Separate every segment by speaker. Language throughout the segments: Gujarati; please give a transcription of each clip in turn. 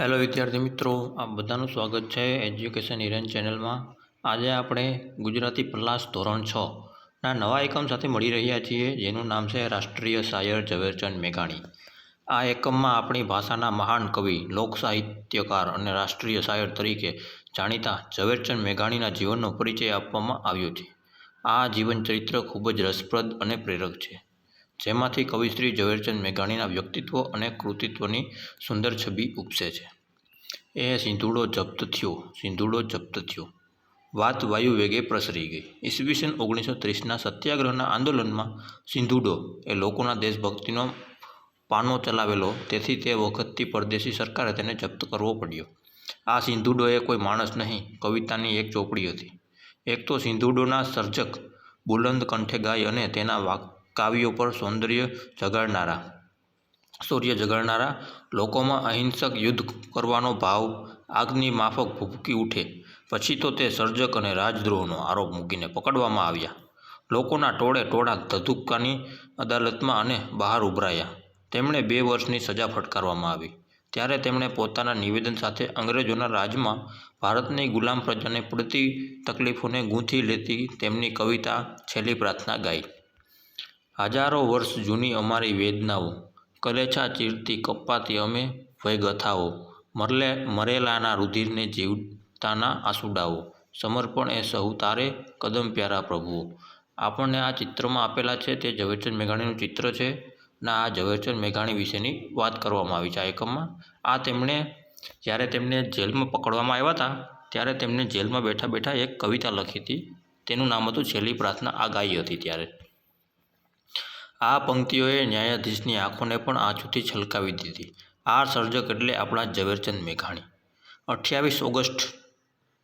Speaker 1: હેલો વિદ્યાર્થી મિત્રો, આપ બધાનું સ્વાગત છે એજ્યુકેશન હિરેન ચેનલમાં. આજે આપણે ગુજરાતી પ્લાસ ધોરણ છ ના નવા એકમ સાથે મળી રહ્યા છીએ, જેનું નામ છે રાષ્ટ્રીય શાયર ઝવેરચંદ મેઘાણી. આ એકમમાં આપણી ભાષાના મહાન કવિ, લોક સાહિત્યકાર અને રાષ્ટ્રીય શાયર તરીકે જાણીતા ઝવેરચંદ મેઘાણીના જીવનનો પરિચય આપવામાં આવ્યો છે. આ જીવન ચરિત્ર ખૂબ જ રસપ્રદ અને પ્રેરક છે. જેમાંથી કવિશ્રી ઝવેરચંદ મેઘાણીના વ્યક્તિત્વ અને કૃતિત્વની સુંદર છબી ઉપસે છે. એ સિંધુડો જપ્ત થયો, સિંધુડો જપ્ત થયો. વાત વાયુ વેગે પ્રસરી ગઈ. ઈસવીસન ઓગણીસો ત્રીસના સત્યાગ્રહના આંદોલનમાં સિંધુડો એ લોકોના દેશભક્તિનો પાનો ચલાવેલો, તેથી તે વખતથી પરદેશી સરકારે તેને જપ્ત કરવો પડ્યો. આ સિંધુડો એ કોઈ માણસ નહીં, કવિતાની એક ચોપડી હતી. એક તો સિંધુડોના સર્જક બુલંદ કંઠે ગાય અને તેના વાક કાવ્યો પર સૌંદર્ય જગાડનારા. સૂર્ય જગાડનારા લોકોમાં અહિંસક યુદ્ધ કરવાનો ભાવ આગની માફક ભૂકી ઉઠે. પછી તો તે સર્જક અને રાજદ્રોહનો આરોપ મૂકીને પકડવામાં આવ્યા. લોકોના ટોળે ટોળા ધધુક્કાની અદાલતમાં અને બહાર ઉભરાયા. તેમણે બે વર્ષની સજા ફટકારવામાં આવી. ત્યારે તેમણે પોતાના નિવેદન સાથે અંગ્રેજોના રાજમાં ભારતની ગુલામ પ્રજાને પડતી તકલીફોને ગૂંથી લેતી તેમની કવિતા છેલ્લી પ્રાર્થના ગાઈ. હજારો વર્ષ જૂની અમારી વેદનાઓ કલેછા ચીરતી કપાતી અમે વયગથાઓ મરલે, મરેલાના રુધિરને જીવતાના આંસુડાઓ, સમર્પણ એ સહુ તારે, કદમ પ્યારા પ્રભુઓ આપણને આ ચિત્રમાં આપેલા છે, તે ઝવેરચંદ મેઘાણીનું ચિત્ર છે. ના, આ ઝવેરચંદ મેઘાણી વિશેની વાત કરવામાં આવી છે આ એકમમાં. આ તેમણે, જ્યારે તેમને જેલમાં પકડવામાં આવ્યા હતા, ત્યારે તેમને જેલમાં બેઠા બેઠા એક કવિતા લખી હતી. તેનું નામ હતું છેલ્લી પ્રાર્થના આ ગાઈ હતી ત્યારે. આ પંક્તિઓએ ન્યાયાધીશની આંખોને પણ આંચુથી છલકાવી દીધી. આ સર્જક એટલે આપણા ઝવેરચંદ મેઘાણી. અઠ્યાવીસ ઓગસ્ટ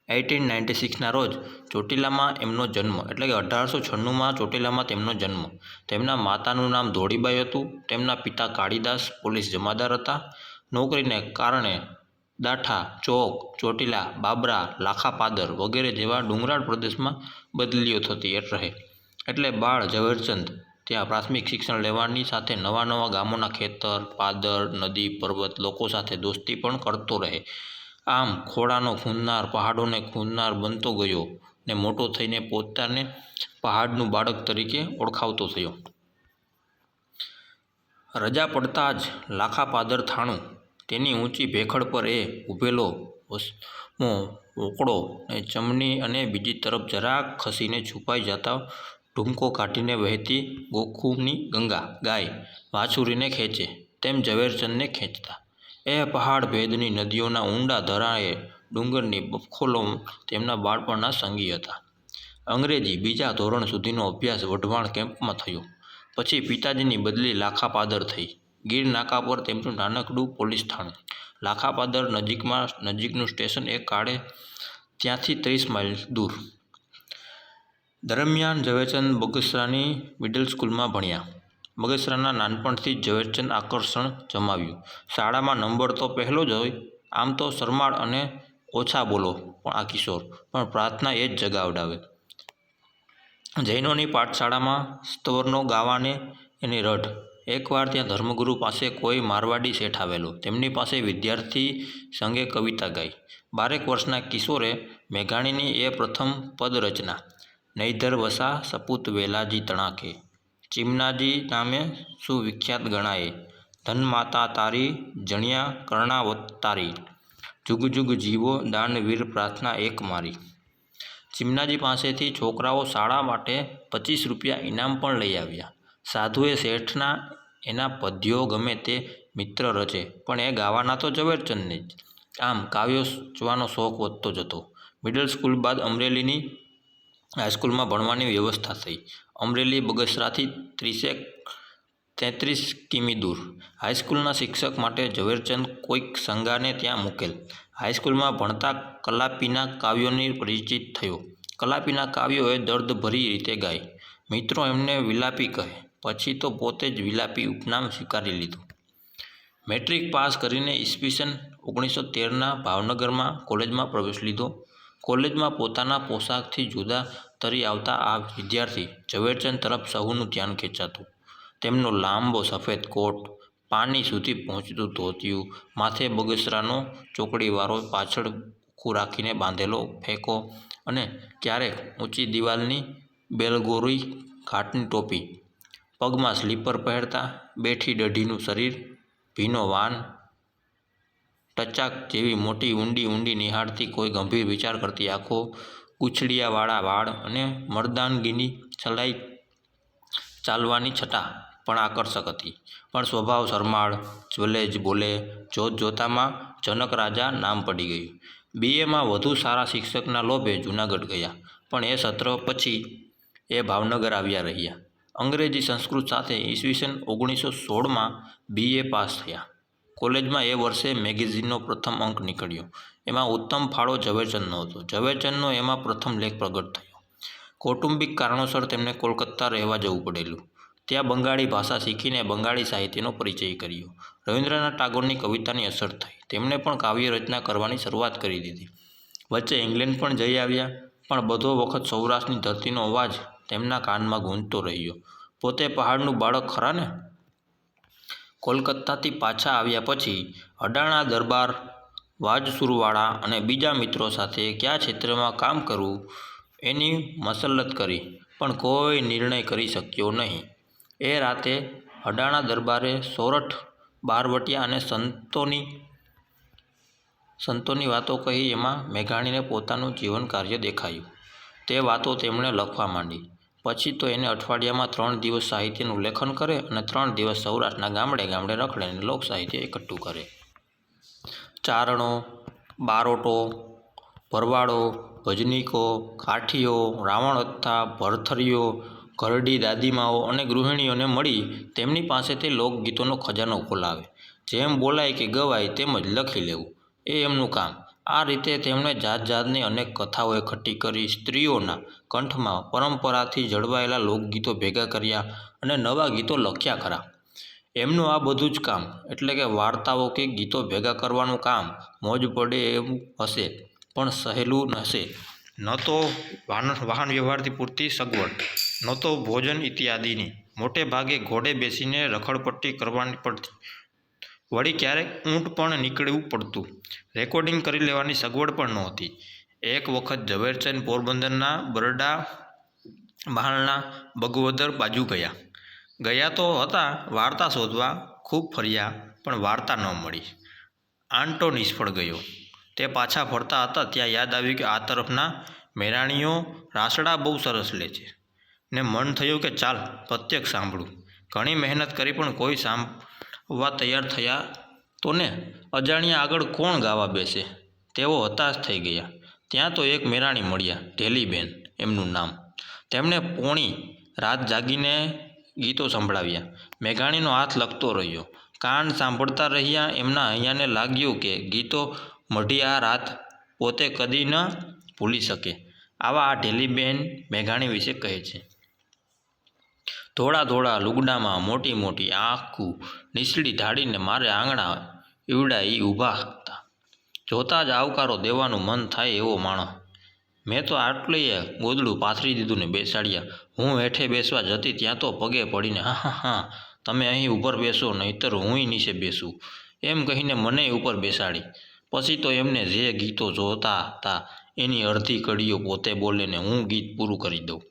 Speaker 1: એઇટીન નાઇન્ટી સિક્સના રોજ ચોટીલામાં એમનો જન્મ, એટલે કે અઢારસો છન્નુંમાં ચોટીલામાં તેમનો જન્મ. તેમના માતાનું નામ ધોળીબાઈ હતું, તેમના પિતા કાળીદાસ, પોલીસ જમાદાર હતા. નોકરીને કારણે દાઠા, ચોક, ચોટીલા, બાબરા, લાખાપાદર વગેરે જેવા ડુંગરાળ પ્રદેશમાં બદલીઓ થતી રહે. એટલે બાળ ઝવેરચંદ ત્યાં પ્રાથમિક શિક્ષણ લેવાની સાથે નવા નવા ગામોના ખેતર, પાદર, નદી, પર્વત લોકો સાથે દોસ્તી પણ કરતો રહે. આમ ખોળાનો ખૂંદનાર, પહાડોને ખૂંદનાર બનતો ગયો ને મોટો થઈને પોતાને પહાડનું બાળક તરીકે ઓળખાવતો થયો. રજા પડતા જ લાખા પાદર થાણું તેની ઊંચી ભેખડ પર એ ઊભેલો ઓકડો ને ચમની અને બીજી તરફ જરાક ખસીને છુપાઈ જતા ઢૂમકો કાઢીને વહેતી ગોખુની ગંગા ગાય વાછુરીને ખેંચે, તેમ ઝવેરચંદને ખેંચતા. એ પહાડ ભેદની નદીઓના ઊંડા ધરાએ ડુંગરની બફખોલો તેમના બાળપણના સંગી હતા. અંગ્રેજી બીજા ધોરણ સુધીનો અભ્યાસ વઢવાણ કેમ્પમાં થયો. પછી પિતાજીની બદલી લાખાપાદર થઈ. ગીર નાકા પર તેમનું નાનકડું પોલીસ થાણું. લાખાપાદર નજીકમાં નજીકનું સ્ટેશન એક કાળે ત્યાંથી ત્રીસ માઇલ દૂર. દરમિયાન ઝવેરચંદ બગસરાની મિડલ સ્કૂલમાં ભણ્યા. બગસરાના નાનપણથી જ ઝવેરચંદ આકર્ષણ જમાવ્યું. શાળામાં નંબર તો પહેલો જ હોય. આમ તો શરમાળ અને ઓછા બોલો પણ આ કિશોર. પણ પ્રાર્થના એ જ જગાવડાવે. જૈનોની પાઠશાળામાં સ્તવરનો ગાવાને એની રઢ. એકવાર ત્યાં ધર્મગુરુ પાસે કોઈ મારવાડી શેઠ આવેલો. તેમની પાસે વિદ્યાર્થી સંગે કવિતા ગાઈ. બારેક વર્ષના કિશોરે મેઘાણીની એ પ્રથમ પદરચના નૈધર વસા સપૂત વેલાજી તણાકે. ચીમનાજી નામે સુવિખ્યાત ગણાય. ધનમાતા તારી, જણિયા કર્ણાવતારી. જુગ જુગ જીવો દાનવીર પ્રાર્થના એક મારી. ચીમનાજી પાસેથી છોકરાઓ શાળા માટે પચીસ રૂપિયા ઇનામ પણ લઈ આવ્યા. સાધુએ શેઠના એના પદ્યો ગમે તે મિત્ર રચે, પણ એ ગાવાના તો ઝવેરચંદને જ. આમ કાવ્યો વાંચવાનો શોખ વધતો જતો. મિડલ સ્કૂલ બાદ અમરેલીની હાઈસ્કૂલમાં ભણવાની વ્યવસ્થા થઈ. અમરેલી બગસરાથી ત્રીસેક, તેત્રીસ કિમી દૂર. હાઈસ્કૂલના શિક્ષક માટે ઝવેરચંદ કોઈક સંગાને ત્યાં મૂકેલ. હાઈસ્કૂલમાં ભણતા કલાપીના કાવ્યોની પરિચિત થયો. કલાપીના કાવ્યોએ દર્દભરી રીતે ગાય. મિત્રો એમને વિલાપી કહે. પછી તો પોતે જ વિલાપી ઉપનામ સ્વીકારી લીધું. મેટ્રિક પાસ કરીને ઈસવીસન ઓગણીસો તેરના ભાવનગરમાં કોલેજમાં પ્રવેશ લીધો. કોલેજમાં પોતાના પોશાકથી જુદા તરી આવતા આ વિદ્યાર્થી ઝવેરચંદ તરફ સહુનું ધ્યાન ખેંચાતું. તેમનો લાંબો સફેદ કોટ પાની સુધી પહોંચતું ધોતિયું, માથે બગસરાનો ચોકડીવાળો પાછળ ઊખું રાખીને બાંધેલો ફેંકો અને ક્યારેક ઊંચી દિવાલની બેલગોરી ઘાટની ટોપી. પગમાં સ્લીપર પહેરતા બેઠી દઢીનું શરીર, ભીનો વાન, ટચાક જેવી મોટી ઊંડી ઊંડી નિહાળતી કોઈ ગંભીર વિચાર કરતી આંખો ગુછડિયાવાળા વાળ અને મર્દાનગીની છલાઈ ચાલવાની છટા પણ આકર્ષક હતી. પણ સ્વભાવ શરમાળ જ્વલે જ બોલે, જોત જોતામાં જનક રાજા નામ પડી ગયું. બીએમાં વધુ સારા શિક્ષકના લોભે જૂનાગઢ ગયા, પણ એ સત્ર પછી એ ભાવનગર આવ્યા રહ્યા. અંગ્રેજી સંસ્કૃત સાથે ઈસવીસન ઓગણીસો સોળમાં બીએ પાસ થયા. કોલેજમાં એ વર્ષે મેગેઝિનનો પ્રથમ અંક નીકળ્યો. એમાં ઉત્તમ ફાળો ઝવેરચંદનો હતો. ઝવેરચંદનો એમાં પ્રથમ લેખ પ્રગટ થયો. કૌટુંબિક કારણોસર તેમને કોલકાતા રહેવા જવું પડેલું. ત્યાં બંગાળી ભાષા શીખીને બંગાળી સાહિત્યનો પરિચય કર્યો. રવિન્દ્રનાથ ટાગોરની કવિતાની અસર થઈ. તેમણે પણ કાવ્ય રચના કરવાની શરૂઆત કરી દીધી. વચ્ચે ઇંગ્લેન્ડ પણ જઈ આવ્યા, પણ બધો વખત સૌરાષ્ટ્રની ધરતીનો અવાજ તેમના કાનમાં ગૂંજતો રહ્યો. પોતે પહાડનું બાળક ખરા ને? કોલકાતાથી પાછા આવ્યા પછી અડાણા દરબાર, વાજસુરવાળા અને બીજા મિત્રો સાથે કયા ક્ષેત્રમાં કામ કરવું એની મસલત કરી, પણ કોઈ નિર્ણય કરી શક્યો નહીં. એ રાતે અડાણા દરબારે સોરઠ, બારવટિયા અને સંતોની સંતોની વાતો કહી એમાં મેઘાણીને પોતાનું જીવન કાર્ય દેખાયું. તે વાતો તેમણે લખવા માંડી. પછી તો એને અઠવાડિયામાં ત્રણ દિવસ સાહિત્યનું લેખન કરે અને ત્રણ દિવસ સૌરાષ્ટ્રના ગામડે ગામડે રખડે અને લોક સાહિત્ય એકઠું કરે. ચારણો, બારોટો, ભરવાડો, ભજનીકો, કાઠીઓ રાવણત્થા ભરથરીઓ, ઘરડી દાદીમાઓ અને ગૃહિણીઓને મળી તેમની પાસેથી લોકગીતોનો ખજાનો ખોલાવે જેમ બોલાય કે ગવાય તેમ જ લખી લેવું. એ એમનું કામ. આ રીતે તેમણે જાત જાતની અનેક કથાઓ એકઠી કરી સ્ત્રીઓના કંઠમાં પરંપરાથી જળવાયેલા લોકગીતો ભેગા કર્યા અને નવા ગીતો લખ્યા ખરા. એમનું આ બધું જ કામ, એટલે કે વાર્તાઓ કે ગીતો ભેગા કરવાનું કામ, મોજ પડે એવું હશે, પણ સહેલું હશે. ન તો વાહન વાહન વ્યવહારથી પૂરતી સગવડ, ન તો ભોજન ઇત્યાદિની. મોટે ભાગે ઘોડે બેસીને રખડપટ્ટી કરવાની પડતી વળી ક્યારેક ઊંટ પણ નીકળવું પડતું. રેકોર્ડિંગ કરી લેવાની સગવડ પણ નહોતી. એક વખત ઝવેરચંદ પોરબંદરના બરડા બહાલના બગવદર બાજુ ગયા. ગયા તો હતા વાર્તા શોધવા, ખૂબ ફર્યા, પણ વાર્તા ન મળી. આંટો નિષ્ફળ ગયો. તે પાછા ફરતા હતા ત્યાં યાદ આવ્યું કે આ તરફના મેરાણીઓ રાસડા બહુ સરસ લે છે. ને મન થયું કે ચાલ પ્રત્યક્ષ સાંભળું. ઘણી મહેનત કરી પણ કોઈ સાંભળવા તૈયાર થયા તો ને અજાણ્યા આગળ કોણ ગાવા બેસે? તેઓ હતાશ થઈ ગયા. ત્યાં તો એક મેરાણી મળ્યા, ઢેલીબેન એમનું નામ. તેમણે પોણી રાત જાગીને ગીતો સંભળાવ્યા. મેઘાણીનો હાથ લખતો રહ્યો. કાન સાંભળતા રહ્યા એમના અહીંયાને લાગ્યું કે ગીતો મઢી આ રાત પોતે કદી ન ભૂલી શકે. આવા આ ઢેલીબેન મેઘાણી વિશે કહે છે. ધોળા ધોળા લુગડામાં મોટી મોટી આખું નીસડી ઢાળીને મારે આંગણા ઈવડા એ ઊભા હતા. જોતાં જ આવકારો દેવાનું મન થાય એવો માણસ. મેં તો આટલીએ ગોદડું પાથરી દીધું ને બેસાડ્યા. હું હેઠે બેસવા જતી ત્યાં તો પગે પડીને, હા હા હા, તમે અહીં ઉપર બેસો, નહીતર હુંય નીચે બેસું. એમ કહીને મને ઉપર બેસાડી. પછી તો એમને જે ગીતો જોતા હતા એની અડધી કડીઓ પોતે બોલે ને હું ગીત પૂરું કરી દઉં.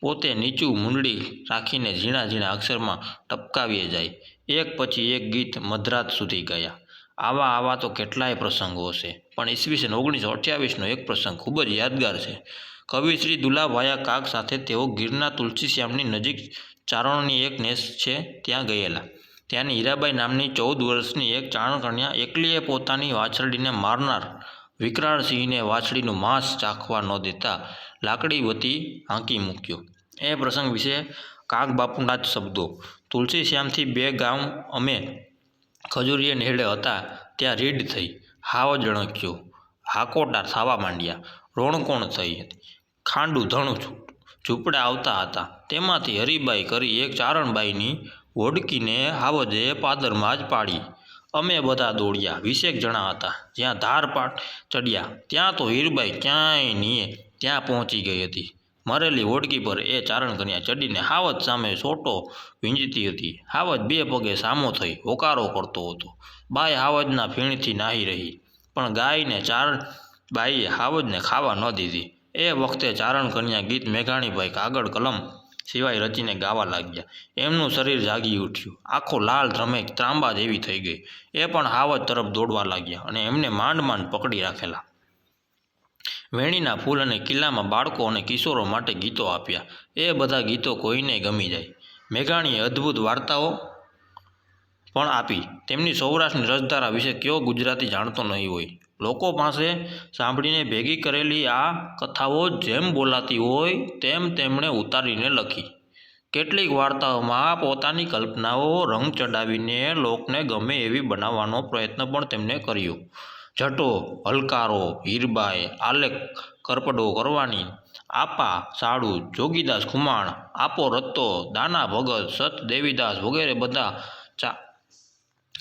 Speaker 1: પોતે નીચું મુંડળી રાખીને ઝીણા ઝીણા અક્ષરમાં ટપકાવીએ જાય. એક પછી એક ગીત મધરાત સુધી ગયા. આવા આવા તો કેટલાય પ્રસંગો હશે. પણ ઈસવીસન ઓગણીસો અઠ્યાવીસનો એક પ્રસંગ ખૂબ જ યાદગાર છે. કવિ શ્રી દુલાભાયા કાક સાથે તેઓ ગીરના તુલસીશ્યામની નજીક ચારણોની એક નેસ છે ત્યાં ગયેલા. ત્યાંની હીરાબાઈ નામની ચૌદ વર્ષની એક ચારણકન્યા એકલીએ પોતાની વાછરડીને મારનાર વિકરાળસિંહને વાછડીનું માંસ ચાખવા ન દેતા લાકડી વતી હાંકી મૂક્યો. એ પ્રસંગ વિશે કાક બાપુના જ શબ્દો. તુલસી શ્યામથી બે ગામ અમે ખજૂરીએ નેહડે હતા ત્યાં રીડ થઈ. હાવ જણક્યો. હાકોટા થાવા માંડ્યા. રોણકોણ થઈ? હતી ખાંડું ધણું ઝૂંપડા આવતા હતા. તેમાંથી હરિબાઈ કરી એક ચારણબાઈની વોડકીને હાવજે પાદરમાં જ પાડી. અમે બધા દોડ્યા. વીસેક જણા હતા. જ્યાં ધારપાટ ચડ્યા, ત્યાં તો હીરબાઈ ક્યાંય નહીં ત્યાં પહોંચી ગઈ હતી. મરેલી ઓડકી પર એ ચારણ કન્યા ચડીને હાવજ સામે સોટો વીંજતી હતી. હાવજ બે પગે સામો થઈ હોકારો કરતો હતો. બાઈ હાવજના ફીણથી નાહી રહી, પણ ગાયને ચારણ બાઈએ હાવજને ખાવા ન દીધી. એ વખતે ચારણ કન્યા ગીત મેઘાણીભાઈ કાગળ કલમ સિવાય રચીને ગાવા લાગ્યા. એમનું શરીર જાગી ઉઠ્યું. આખો લાલ ધ્રમે ત્રાંબા જેવી થઈ ગઈ. એ પણ હાવજ તરફ દોડવા લાગ્યા અને એમને માંડ માંડ પકડી રાખેલા. વેણીના ફૂલ અને કિલ્લામાં બાળકો અને કિશોરો માટે ગીતો આપ્યા. એ બધા ગીતો કોઈને ગમી જાય. મેઘાણીએ અદ્ભુત વાર્તાઓ પણ આપી. તેમની સૌરાષ્ટ્રની રસધારા વિશે કયો ગુજરાતી જાણતો નહીં હોય? લોકો પાસે સાંભળીને ભેગી કરેલી આ કથાઓ જેમ બોલાતી હોય તેમ તેમણે ઉતારીને લખી. કેટલીક વાર્તાઓમાં પોતાની કલ્પનાઓ રંગ ચડાવીને લોકને ગમે એવી બનાવવાનો પ્રયત્ન પણ તેમણે કર્યો. જટો, હલકારો, હીરબાઈ, આલેખ, કરપડો, કરવાની, આપા, સાડુ, જોગીદાસ ખુમાણ, આપો રત્તો, દાના ભગત, સત દેવીદાસ વગેરે બધા ચા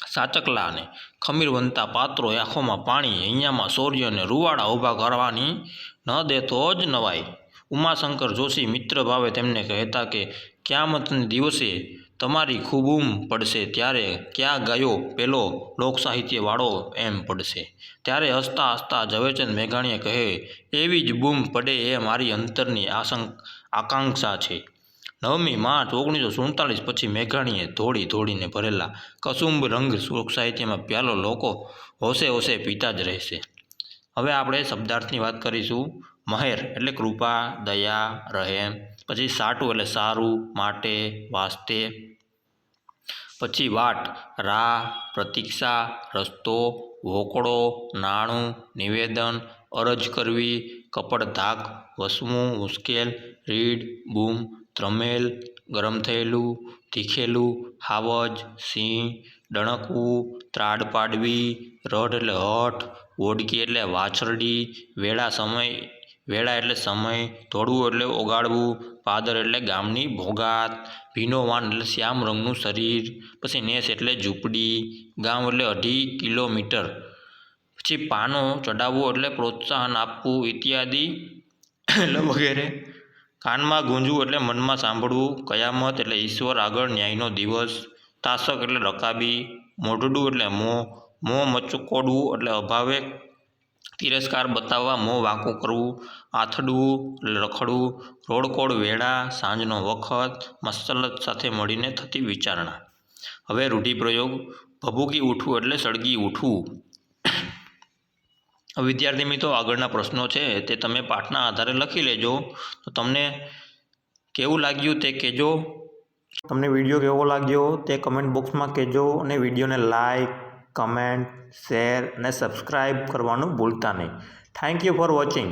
Speaker 1: સાચકલા અને ખમીર બનતા પાત્રો આંખોમાં પાણી, અહીંયામાં શૌર્ય અને રૂવાડા ઊભા કરવાની ન દેતો જ નવાય ઉમાશંકર જોશી મિત્ર ભાવે તેમને કહેતા કે, ક્યામતને દિવસે તમારી ખૂબ બૂમ પડશે, ત્યારે ક્યાં ગયો પેલો લોકસાહિત્યવાળો એમ પડશે ત્યારે હસતા હસતા ઝવેરચંદ મેઘાણીએ કહે, એવી જ બૂમ પડે એ મારી અંતરની આશંક આકાંક્ષા છે. નવમી માર્ચ ઓગણીસો સુડતાલીસ પછી મેઘાણીએ ધોળી ધોળીને ભરેલા કસુંબ રંગ લોકસાહિત્યમાં પ્યાલો લોકો હોશે હોશે પીતા જ રહેશે. હવે આપણે શબ્દાર્થની વાત કરીશું. મહેર એટલે કૃપા, દયા, રહેમ, પછી સાટું એટલે સારું, માટે, વાસ્તે, પછી વાટ, રાહ, પ્રતીક્ષા, રસ્તો, વોકળો, નાણું, નિવેદન, અરજ કરવી, કપડધાક વસવું મુશ્કેલ રીડ બૂમ ત્રમેલ ગરમ થયેલું, તીખેલું, હાવજ, સિંહ, ડણકવું, ત્રાડ પાડવી, રઢ એટલે હઠ વોડકી એટલે વાછરડી, વેળા સમય, વેળા એટલે સમય, ધોળવું એટલે ઓગાળવું, પાદર એટલે ગામની ભોગાત, ભીનો વાન એટલે શ્યામ રંગનું શરીર, પછી નેસ એટલે ઝૂંપડી, ગામ એટલે અઢી કિલોમીટર. પછી પાનો ચડાવવું એટલે પ્રોત્સાહન આપવું, ઇત્યાદિ. એટલે વગેરે કાનમાં ગુંજવું એટલે મનમાં સાંભળવું, કયામત એટલે ઈશ્વર આગળ ન્યાયનો દિવસ, તાસક એટલે રકાબી, મોઢડું એટલે મોં મોં મચકોડવું એટલે અભાવે, તિરસ્કાર બતાવવા મોં વાંકું કરવું, આથડવું એટલે રખડવું, રોડકોડ વેળા સાંજનો વખત, મસલત સાથે મળીને થતી વિચારણા. હવે રૂઢિપ્રયોગ, ભભૂકી ઉઠવું એટલે સળગી ઉઠવું. વિદ્યાર્થી મિત્રો, આગળના પ્રશ્નો છે તે તમે પાઠના આધારે લખી લેજો. તો તમને કેવું લાગ્યું તે કહેજો. તમને વીડિયો કેવો લાગ્યો તે કમેન્ટ બોક્સમાં કહેજો અને વિડીયોને લાઈક કમેન્ટ શેર અને સબસ્ક્રાઈબ કરવાનું ભૂલતા નહીં. Thank you for watching